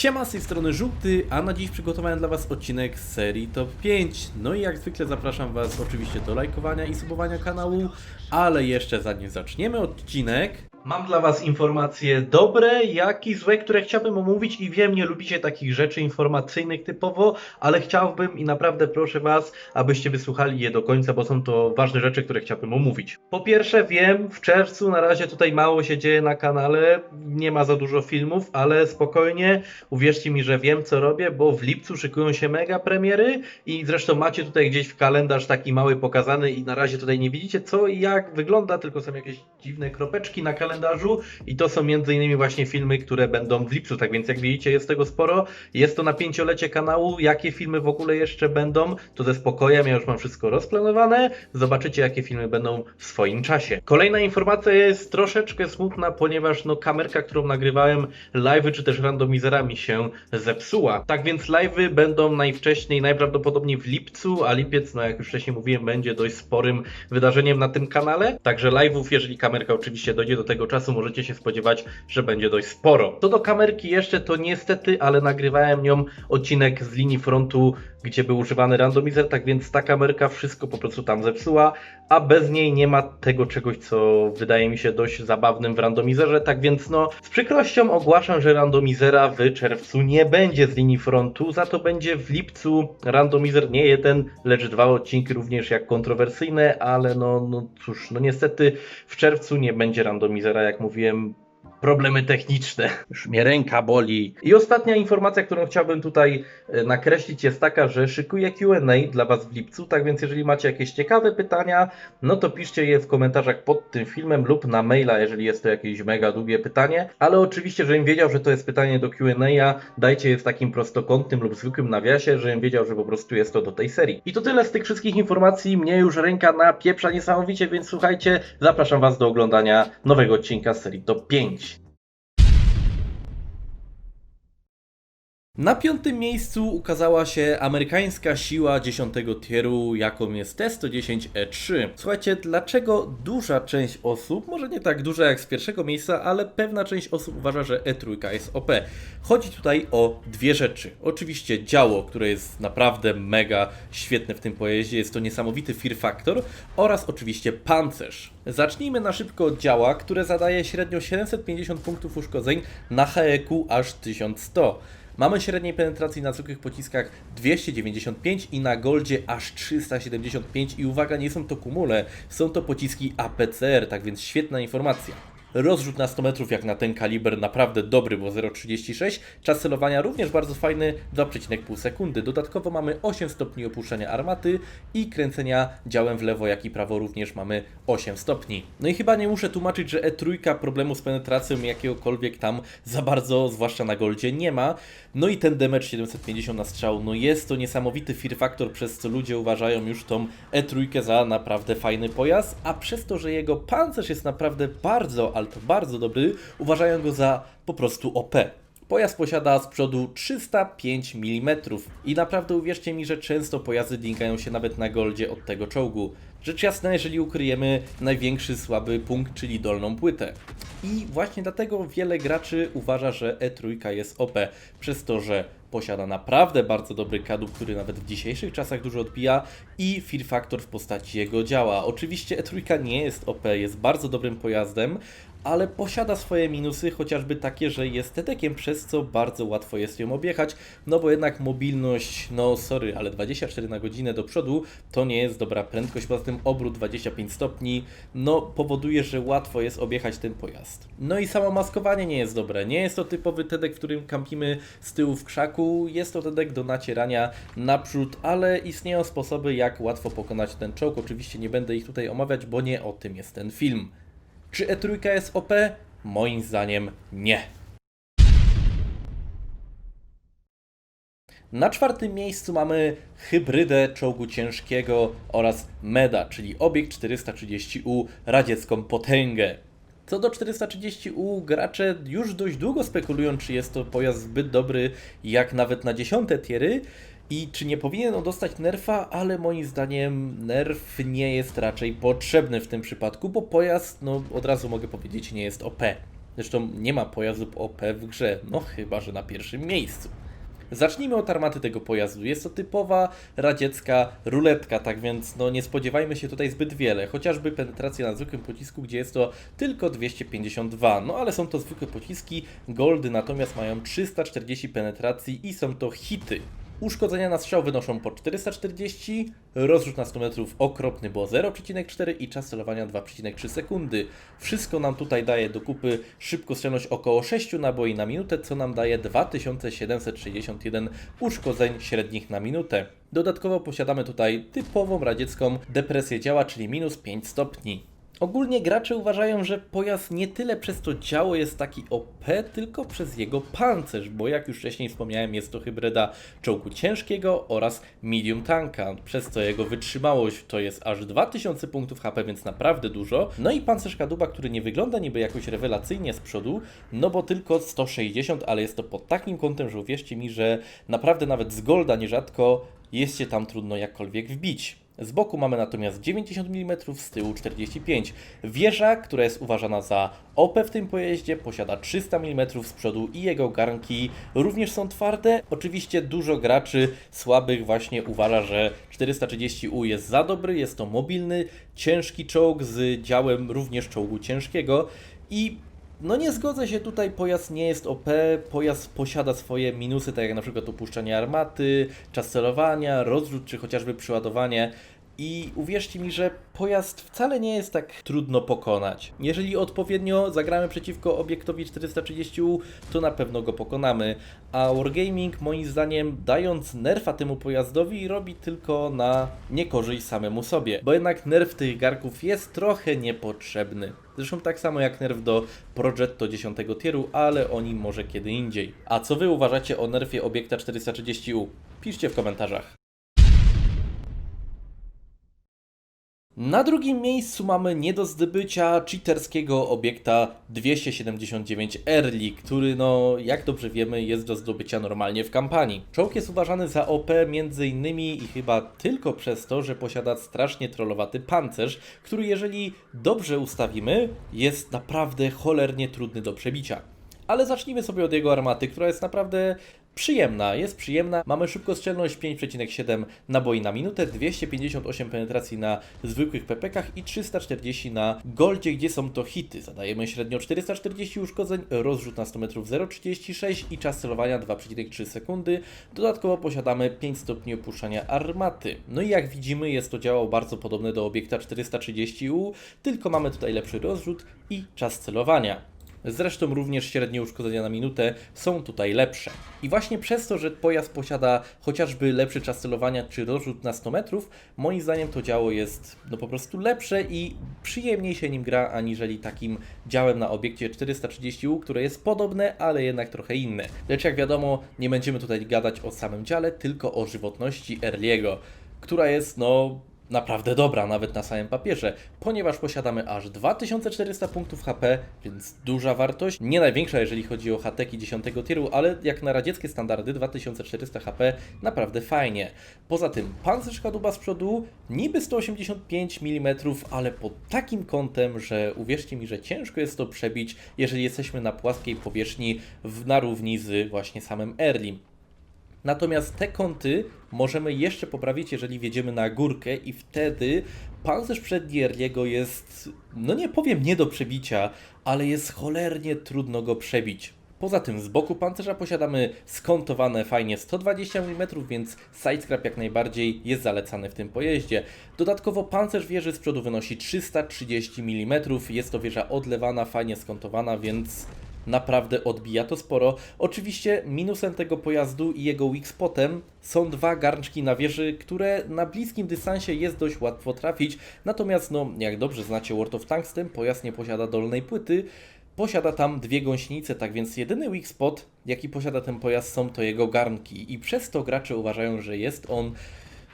Siema, z tej strony Żółty, a na dziś przygotowałem dla Was odcinek z serii Top 5. No i jak zwykle zapraszam Was oczywiście do lajkowania i subowania kanału, ale jeszcze zanim zaczniemy odcinek... Mam dla Was informacje dobre, jak i złe, które chciałbym omówić i wiem, nie lubicie takich rzeczy informacyjnych typowo, ale chciałbym i naprawdę proszę Was, abyście wysłuchali je do końca, bo są to ważne rzeczy, które chciałbym omówić. Po pierwsze wiem, w czerwcu na razie tutaj mało się dzieje na kanale, nie ma za dużo filmów, ale spokojnie, uwierzcie mi, że wiem co robię, bo w lipcu szykują się mega premiery i zresztą macie tutaj gdzieś w kalendarz taki mały pokazany i na razie tutaj nie widzicie co i jak wygląda, tylko są jakieś dziwne kropeczki na kalendarzu i to są między innymi właśnie filmy, które będą w lipcu, tak więc jak widzicie jest tego sporo, jest to na pięciolecie kanału, jakie filmy w ogóle jeszcze będą, to ze spokojem, ja już mam wszystko rozplanowane, zobaczycie jakie filmy będą w swoim czasie. Kolejna informacja jest troszeczkę smutna, ponieważ no kamerka, którą nagrywałem, live'y czy też randomizera mi się zepsuła. Tak więc live'y będą najwcześniej, najprawdopodobniej w lipcu, a lipiec, no jak już wcześniej mówiłem, będzie dość sporym wydarzeniem na tym kanale. Także live'ów, jeżeli kamerka oczywiście dojdzie do tego czasu, możecie się spodziewać, że będzie dość sporo. Co do kamerki jeszcze, to niestety, ale nagrywałem nią odcinek z linii frontu, gdzie był używany randomizer, tak więc ta kamerka wszystko po prostu tam zepsuła, a bez niej nie ma tego czegoś, co wydaje mi się dość zabawnym w randomizerze, tak więc no z przykrością ogłaszam, że randomizera w czerwcu nie będzie z linii frontu, za to będzie w lipcu. Randomizer nie jeden, lecz dwa odcinki również jak kontrowersyjne, ale no, no cóż, no niestety w czerwcu nie będzie randomizera, jak mówiłem, problemy techniczne. Już mnie ręka boli. I ostatnia informacja, którą chciałbym tutaj e, nakreślić jest taka, że szykuję Q&A dla Was w lipcu, tak więc jeżeli macie jakieś ciekawe pytania, no to piszcie je w komentarzach pod tym filmem lub na maila, jeżeli jest to jakieś mega długie pytanie, ale oczywiście, żebym wiedział, że to jest pytanie do Q&A, dajcie je w takim prostokątnym lub zwykłym nawiasie, żebym wiedział, że po prostu jest to do tej serii. I to tyle z tych wszystkich informacji, mnie już ręka na pieprza niesamowicie, więc słuchajcie, zapraszam Was do oglądania nowego odcinka z serii Top 5. Na piątym miejscu ukazała się amerykańska siła 10 tieru, jaką jest T-110E3. Słuchajcie, dlaczego duża część osób, może nie tak duża jak z pierwszego miejsca, ale pewna część osób uważa, że E3 jest OP? Chodzi tutaj o dwie rzeczy. Oczywiście działo, które jest naprawdę mega świetne w tym pojeździe, jest to niesamowity fear factor oraz oczywiście pancerz. Zacznijmy na szybko od działa, które zadaje średnio 750 punktów uszkodzeń na HEQ aż 1100. Mamy średniej penetracji na zwykłych pociskach 295 i na Goldzie aż 375 i uwaga, nie są to kumule, są to pociski APCR, tak więc świetna informacja. Rozrzut na 100 metrów jak na ten kaliber naprawdę dobry, bo 0,36. Czas celowania również bardzo fajny, 2,5 sekundy. Dodatkowo mamy 8 stopni opuszczenia armaty i kręcenia działem w lewo jak i prawo również mamy 8 stopni. No i chyba nie muszę tłumaczyć, że E3 problemu z penetracją jakiegokolwiek tam za bardzo, zwłaszcza na goldzie, nie ma. No i ten damage 750 na strzał, no jest to niesamowity fear factor, przez co ludzie uważają już tą E3 za naprawdę fajny pojazd, a przez to, że jego pancerz jest naprawdę bardzo, ale to bardzo dobry, uważają go za po prostu OP. Pojazd posiada z przodu 305 mm i naprawdę uwierzcie mi, że często pojazdy dinkają się nawet na goldzie od tego czołgu. Rzecz jasna, jeżeli ukryjemy największy słaby punkt, czyli dolną płytę. I właśnie dlatego wiele graczy uważa, że E3 jest OP, przez to, że posiada naprawdę bardzo dobry kadłub, który nawet w dzisiejszych czasach dużo odbija i fear factor w postaci jego działa. Oczywiście E3 nie jest OP, jest bardzo dobrym pojazdem, ale posiada swoje minusy, chociażby takie, że jest tetekiem, przez co bardzo łatwo jest ją objechać, no bo jednak mobilność, no sorry, ale 24 na godzinę do przodu to nie jest dobra prędkość, poza tym obrót 25 stopni, no powoduje, że łatwo jest objechać ten pojazd. No i samo maskowanie nie jest dobre, nie jest to typowy tedek, w którym kampimy z tyłu w krzaku, jest to tedek do nacierania naprzód, ale istnieją sposoby jak łatwo pokonać ten czołg, oczywiście nie będę ich tutaj omawiać, bo nie o tym jest ten film. Czy E3 jest OP? Moim zdaniem nie. Na czwartym miejscu mamy hybrydę czołgu ciężkiego oraz MEDA, czyli obiekt 430U, radziecką potęgę. Co do 430U, gracze już dość długo spekulują, czy jest to pojazd zbyt dobry jak nawet na dziesiąte tiery i czy nie powinien on dostać nerfa, ale moim zdaniem nerf nie jest raczej potrzebny w tym przypadku, bo pojazd, no od razu mogę powiedzieć, nie jest OP. Zresztą nie ma pojazdów OP w grze, no chyba, że na pierwszym miejscu. Zacznijmy od armaty tego pojazdu. Jest to typowa radziecka ruletka, tak więc no nie spodziewajmy się tutaj zbyt wiele. Chociażby penetracja na zwykłym pocisku, gdzie jest to tylko 252. No ale są to zwykłe pociski, goldy natomiast mają 340 penetracji i są to hity. Uszkodzenia na strzał wynoszą po 440, rozrzut na 100 metrów okropny, bo 0,4 i czas celowania 2,3 sekundy. Wszystko nam tutaj daje do kupy szybkostrzelność około 6 naboi na minutę, co nam daje 2761 uszkodzeń średnich na minutę. Dodatkowo posiadamy tutaj typową radziecką depresję działa, czyli minus 5 stopni. Ogólnie gracze uważają, że pojazd nie tyle przez to działo jest taki OP, tylko przez jego pancerz, bo jak już wcześniej wspomniałem, jest to hybryda czołgu ciężkiego oraz medium tanka, przez co jego wytrzymałość to jest aż 2000 punktów HP, więc naprawdę dużo. No i pancerz kadłuba, który nie wygląda niby jakoś rewelacyjnie z przodu, no bo tylko 160, ale jest to pod takim kątem, że uwierzcie mi, że naprawdę nawet z golda nierzadko jest się tam trudno jakkolwiek wbić. Z boku mamy natomiast 90 mm, z tyłu 45. Wieża, która jest uważana za OP w tym pojeździe, posiada 300 mm z przodu i jego garnki również są twarde. Oczywiście dużo graczy słabych właśnie uważa, że 430U jest za dobry, jest to mobilny, ciężki czołg z działem również czołgu ciężkiego i no nie zgodzę się tutaj, pojazd nie jest OP, pojazd posiada swoje minusy, tak jak na przykład opuszczanie armaty, czas celowania, rozrzut czy chociażby przeładowanie. I uwierzcie mi, że pojazd wcale nie jest tak trudno pokonać. Jeżeli odpowiednio zagramy przeciwko obiektowi 430U, to na pewno go pokonamy. A Wargaming moim zdaniem dając nerfa temu pojazdowi robi tylko na niekorzyść samemu sobie. Bo jednak nerf tych garków jest trochę niepotrzebny. Zresztą tak samo jak nerf do Progetto 10 tieru, ale o nim może kiedy indziej. A co wy uważacie o nerfie obiekta 430U? Piszcie w komentarzach. Na drugim miejscu mamy nie do zdobycia cheaterskiego obiekta 279 Early, który no, jak dobrze wiemy, jest do zdobycia normalnie w kampanii. Czołg jest uważany za OP między innymi i chyba tylko przez to, że posiada strasznie trollowaty pancerz, który jeżeli dobrze ustawimy, jest naprawdę cholernie trudny do przebicia. Ale zacznijmy sobie od jego armaty, która jest naprawdę przyjemna, jest przyjemna. Mamy szybkostrzelność 5,7 naboi na minutę, 258 penetracji na zwykłych pepekach i 340 na goldzie, gdzie są to hity. Zadajemy średnio 440 uszkodzeń, rozrzut na 100 metrów 0,36 i czas celowania 2,3 sekundy. Dodatkowo posiadamy 5 stopni opuszczania armaty. No i jak widzimy jest to działo bardzo podobne do obiekta 430U, tylko mamy tutaj lepszy rozrzut i czas celowania. Zresztą również średnie uszkodzenia na minutę są tutaj lepsze. I właśnie przez to, że pojazd posiada chociażby lepszy czas celowania czy rozrzut na 100 metrów, moim zdaniem to działo jest no po prostu lepsze i przyjemniej się nim gra aniżeli takim działem na obiekcie 430U, które jest podobne, ale jednak trochę inne. Lecz jak wiadomo, nie będziemy tutaj gadać o samym dziale, tylko o żywotności Earliego, która jest no naprawdę dobra, nawet na samym papierze, ponieważ posiadamy aż 2400 punktów HP, więc duża wartość. Nie największa, jeżeli chodzi o hateki 10 tieru, ale jak na radzieckie standardy 2400 HP naprawdę fajnie. Poza tym pancerz kadłuba z przodu niby 185 mm, ale pod takim kątem, że uwierzcie mi, że ciężko jest to przebić, jeżeli jesteśmy na płaskiej powierzchni w, na równi z właśnie samym Erlim. Natomiast te kąty możemy jeszcze poprawić, jeżeli wjedziemy na górkę i wtedy pancerz przedni Erliego jest, no nie powiem nie do przebicia, ale jest cholernie trudno go przebić. Poza tym z boku pancerza posiadamy skontowane fajnie 120 mm, więc sidescrap jak najbardziej jest zalecany w tym pojeździe. Dodatkowo pancerz wieży z przodu wynosi 330 mm, jest to wieża odlewana, fajnie skontowana, więc naprawdę odbija to sporo. Oczywiście minusem tego pojazdu i jego weak spotem są dwa garnczki na wieży, które na bliskim dystansie jest dość łatwo trafić. Natomiast no, jak dobrze znacie World of Tanks, ten pojazd nie posiada dolnej płyty. Posiada tam dwie gąsienice, tak więc jedyny weak spot, jaki posiada ten pojazd są to jego garnki i przez to gracze uważają, że jest on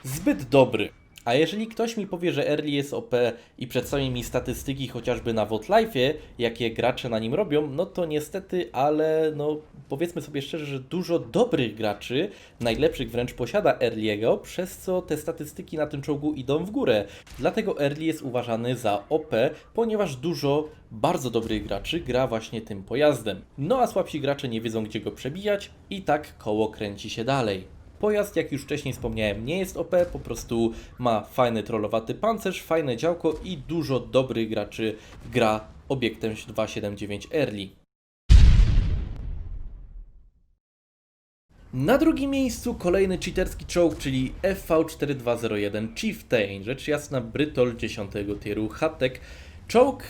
zbyt dobry. A jeżeli ktoś mi powie, że Early jest OP i przedstawi mi statystyki chociażby na Votlife'ie, jakie gracze na nim robią, no to niestety, ale no powiedzmy sobie szczerze, że dużo dobrych graczy, najlepszych wręcz posiada Early'ego, przez co te statystyki na tym czołgu idą w górę. Dlatego Early jest uważany za OP, ponieważ dużo bardzo dobrych graczy gra właśnie tym pojazdem. No a słabsi gracze nie wiedzą gdzie go przebijać i tak koło kręci się dalej. Pojazd, jak już wcześniej wspomniałem, nie jest OP, po prostu ma fajny trollowaty pancerz, fajne działko i dużo dobrych graczy gra obiektem 279 Early. Na drugim miejscu kolejny cheaterski czołg, czyli FV4201 Chieftain, rzecz jasna Brytol 10 tieru Hatek. Czołg,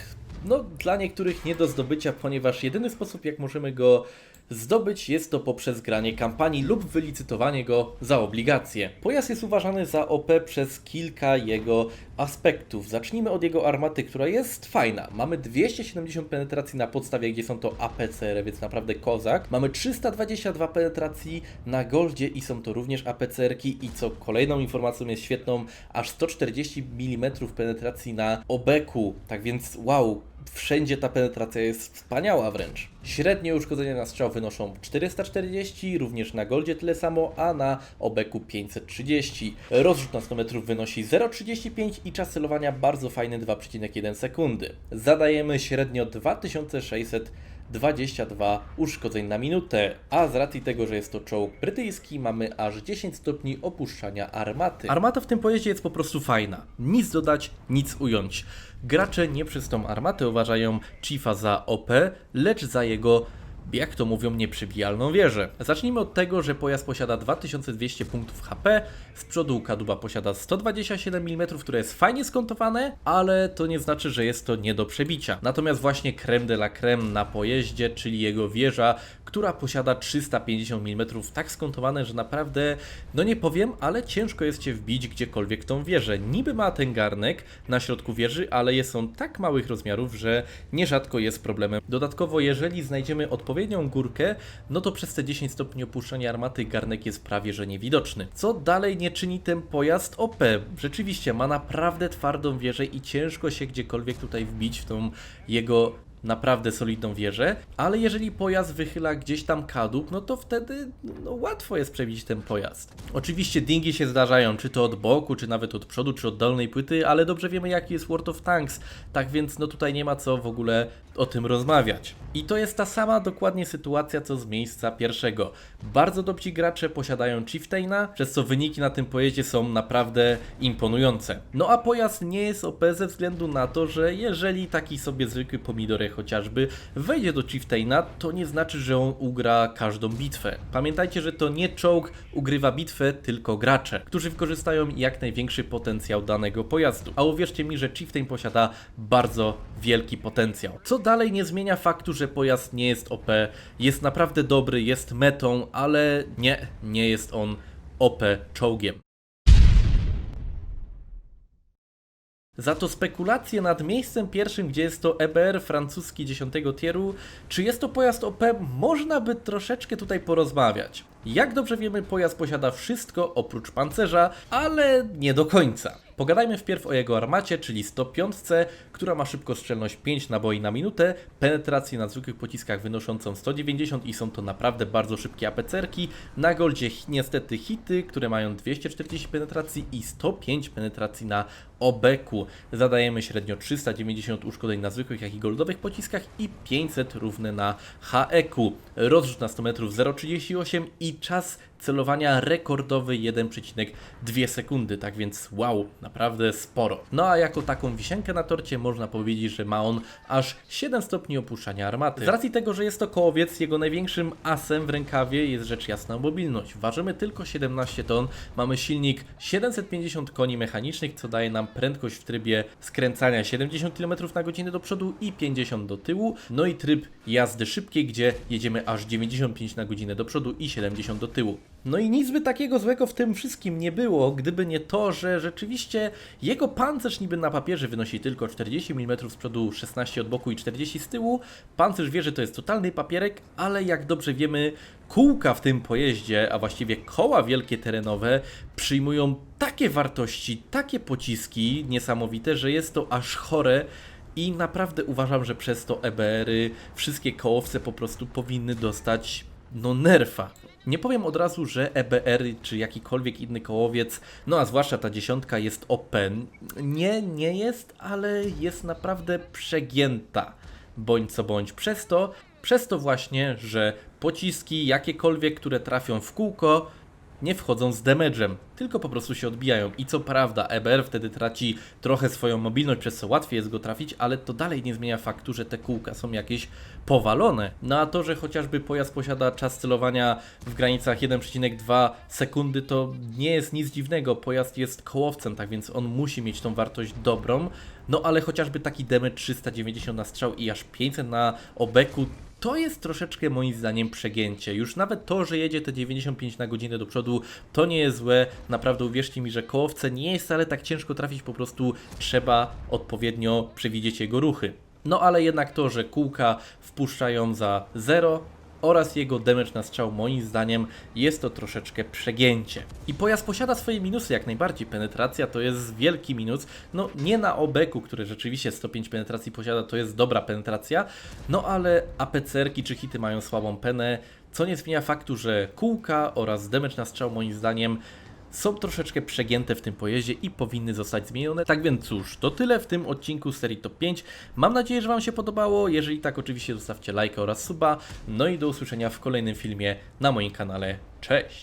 no dla niektórych nie do zdobycia, ponieważ jedyny sposób jak możemy go zdobyć jest to poprzez granie kampanii lub wylicytowanie go za obligacje. Pojazd jest uważany za OP przez kilka jego aspektów. Zacznijmy od jego armaty, która jest fajna. Mamy 270 penetracji na podstawie, gdzie są to APCR, więc naprawdę kozak. Mamy 322 penetracji na goldzie i są to również APCR-ki i co kolejną informacją jest świetną, aż 140 mm penetracji na obeku. Tak więc wow, wszędzie ta penetracja jest wspaniała wręcz. Średnie uszkodzenia na strzał wynoszą 440, również na goldzie tyle samo, a na obeku 530. Rozrzut na 100 metrów wynosi 0,35 i czas celowania bardzo fajny 2,1 sekundy. Zadajemy średnio 2600 22 uszkodzeń na minutę, a z racji tego, że jest to czołg brytyjski, mamy aż 10 stopni opuszczania armaty. Armata w tym pojeździe jest po prostu fajna. Nic dodać, nic ująć. Gracze nie przez tą armatę uważają Chiefa za OP, lecz za jego jak to mówią, nieprzebijalną wieżę. Zacznijmy od tego, że pojazd posiada 2200 punktów HP, z przodu kadłuba posiada 127 mm, które jest fajnie skontowane, ale to nie znaczy, że jest to nie do przebicia. Natomiast właśnie creme de la creme na pojeździe, czyli jego wieża, która posiada 350 mm, tak skontowane, że naprawdę, no nie powiem, ale ciężko jest Cię wbić gdziekolwiek tą wieżę. Niby ma ten garnek na środku wieży, ale jest on tak małych rozmiarów, że nierzadko jest problemem. Dodatkowo, jeżeli znajdziemy odpowiednią górkę, no to przez te 10 stopni opuszczenia armaty garnek jest prawie że niewidoczny. Co dalej nie czyni ten pojazd OP. Rzeczywiście ma naprawdę twardą wieżę i ciężko się gdziekolwiek tutaj wbić w tą jego naprawdę solidną wieżę, ale jeżeli pojazd wychyla gdzieś tam kadłub, no to wtedy no, łatwo jest przebić ten pojazd. Oczywiście dingi się zdarzają, czy to od boku, czy nawet od przodu, czy od dolnej płyty, ale dobrze wiemy jaki jest World of Tanks, tak więc no tutaj nie ma co w ogóle o tym rozmawiać. I to jest ta sama dokładnie sytuacja co z miejsca pierwszego. Bardzo dobrzy gracze posiadają Chieftaina, przez co wyniki na tym pojeździe są naprawdę imponujące. No a pojazd nie jest OP ze względu na to, że jeżeli taki sobie zwykły pomidorek chociażby wejdzie do Chieftaina, to nie znaczy, że on ugra każdą bitwę. Pamiętajcie, że to nie czołg ugrywa bitwę, tylko gracze, którzy wykorzystają jak największy potencjał danego pojazdu. A uwierzcie mi, że Chieftain posiada bardzo wielki potencjał. Co dalej nie zmienia faktu, że pojazd nie jest OP, jest naprawdę dobry, jest metą, ale nie, nie jest on OP czołgiem. Za to spekulacje nad miejscem pierwszym, gdzie jest to EBR francuski 10 tieru, czy jest to pojazd OP, można by troszeczkę tutaj porozmawiać. Jak dobrze wiemy, pojazd posiada wszystko oprócz pancerza, ale nie do końca. Pogadajmy wpierw o jego armacie, czyli 105, która ma szybkostrzelność 5 naboi na minutę, penetrację na zwykłych pociskach wynoszącą 190 i są to naprawdę bardzo szybkie APCR-ki. Na goldzie niestety hity, które mają 240 penetracji i 105 penetracji na obeku. Zadajemy średnio 390 uszkodzeń na zwykłych, jak i goldowych pociskach i 500 równe na HE-ku. Rozrzut na 100 metrów 0,38 i czas celowania rekordowy 1,2 sekundy, tak więc wow, naprawdę sporo. No a jako taką wisienkę na torcie można powiedzieć, że ma on aż 7 stopni opuszczania armaty. Z racji tego, że jest to kołowiec, jego największym asem w rękawie jest rzecz jasna mobilność. Ważymy tylko 17 ton, mamy silnik 750 koni mechanicznych, co daje nam prędkość w trybie skręcania 70 km na godzinę do przodu i 50 do tyłu, no i tryb jazdy szybkiej, gdzie jedziemy aż 95 na godzinę do przodu i 70 do tyłu. No i nic by takiego złego w tym wszystkim nie było, gdyby nie to, że rzeczywiście jego pancerz niby na papierze wynosi tylko 40 mm z przodu, 16 od boku i 40 z tyłu. Pancerz wie, że to jest totalny papierek, ale jak dobrze wiemy, kółka w tym pojeździe, a właściwie koła wielkie terenowe, przyjmują takie wartości, takie pociski niesamowite, że jest to aż chore. I naprawdę uważam, że przez to EBR-y wszystkie kołowce po prostu powinny dostać no nerfa. Nie powiem od razu, że EBR czy jakikolwiek inny kołowiec, no a zwłaszcza ta dziesiątka jest OP. Nie, nie jest, ale jest naprawdę przegięta. Bądź co bądź. Przez to, przez to właśnie, że pociski jakiekolwiek, które trafią w kółko, nie wchodzą z damage'em, tylko po prostu się odbijają. I co prawda, EBR wtedy traci trochę swoją mobilność, przez co łatwiej jest go trafić, ale to dalej nie zmienia faktu, że te kółka są jakieś powalone. No a to, że chociażby pojazd posiada czas celowania w granicach 1,2 sekundy, to nie jest nic dziwnego. Pojazd jest kołowcem, tak więc on musi mieć tą wartość dobrą. No ale chociażby taki damage 390 na strzał i aż 500 na obeku, to jest troszeczkę moim zdaniem przegięcie. Już nawet to, że jedzie te 95 na godzinę do przodu, to nie jest złe. Naprawdę uwierzcie mi, że kołowce nie jest wcale tak ciężko trafić, po prostu trzeba odpowiednio przewidzieć jego ruchy. No ale jednak to, że kółka wpuszczają za 0 oraz jego damage na strzał moim zdaniem jest to troszeczkę przegięcie. I pojazd posiada swoje minusy jak najbardziej. Penetracja to jest wielki minus. No nie na obeku, który rzeczywiście 105 penetracji posiada, to jest dobra penetracja. No ale APCR-ki czy hity mają słabą penę, co nie zmienia faktu, że kółka oraz damage na strzał moim zdaniem są troszeczkę przegięte w tym pojeździe i powinny zostać zmienione. Tak więc cóż, to tyle w tym odcinku serii Top 5. Mam nadzieję, że Wam się podobało. Jeżeli tak, oczywiście zostawcie lajka oraz suba. No i do usłyszenia w kolejnym filmie na moim kanale. Cześć!